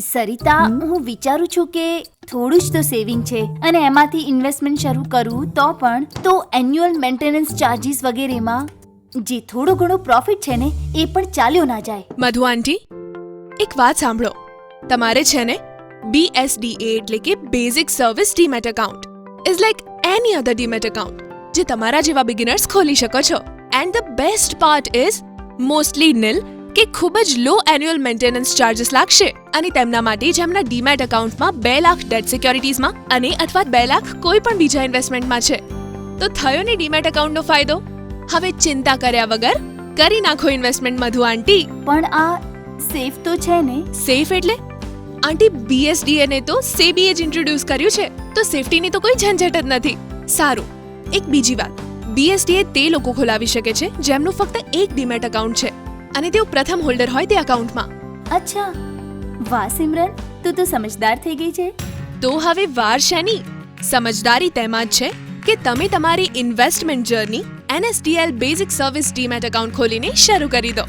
સરિતા હું વિચારું છું કે થોડું જ તો સેવિંગ છે અને એમાંથી ઇન્વેસ્ટમેન્ટ શરૂ કરું તો પણ તો એન્યુઅલ મેન્ટેનન્સ ચાર્જીસ વગેરેમાં જે થોડો ઘણો પ્રોફિટ છે ને એ પણ ચાલ્યો ના જાય. મધુ આંટી એક વાત સાંભળો. તમારે છે ને બીએસડીએ એટલે કે basic service demat account is like any other demat account જે તમારા જેવા બિગિનર્સ ખોલી શકો છો. And the best part is mostly nil કે ખૂબ જ લો એન્યુઅલ મેન્ટેનન્સ ચાર્જિસ લાગશે અને તેમના માટે જેમના ડીમેટ એકાઉન્ટમાં બે લાખ ડેટ સિક્યોરિટીઝમાં અને અથવા બે લાખ કોઈ પણ બીજા ઇન્વેસ્ટમેન્ટમાં છે. તો થયો ને ડીમેટ એકાઉન્ટનો ફાયદો? હવે ચિંતા કર્યા વગર કરી નાખો ઇન્વેસ્ટમેન્ટ મધુ આંટી. પણ આ સેફ તો છે ને? સેફ એટલે? આંટી બીએસડીએ ને તો સેબીએ જ ઇન્ટ્રોડ્યુસ કર્યું છે. તો સેફટીની તો કોઈ ઝંઝટ જ નથી. સારું. એક બીજી વાત. બીએસડીએ તે લોકો ખોલાવી શકે છે જેમનું ફક્ત એક ડીમેટ એકાઉન્ટ છે. અને તેઓ પ્રથમ હોલ્ડર હોય તે એકાઉન્ટમાં અચ્છા. વાહ સિમરન તું તો સમજદાર થઈ ગઈ છે. તો હવે વાર શેની? સમજદારી તેમાં જ છે કે તમે તમારી investment journey NSDL basic service demat account ખોલીને શરૂ કરી દો.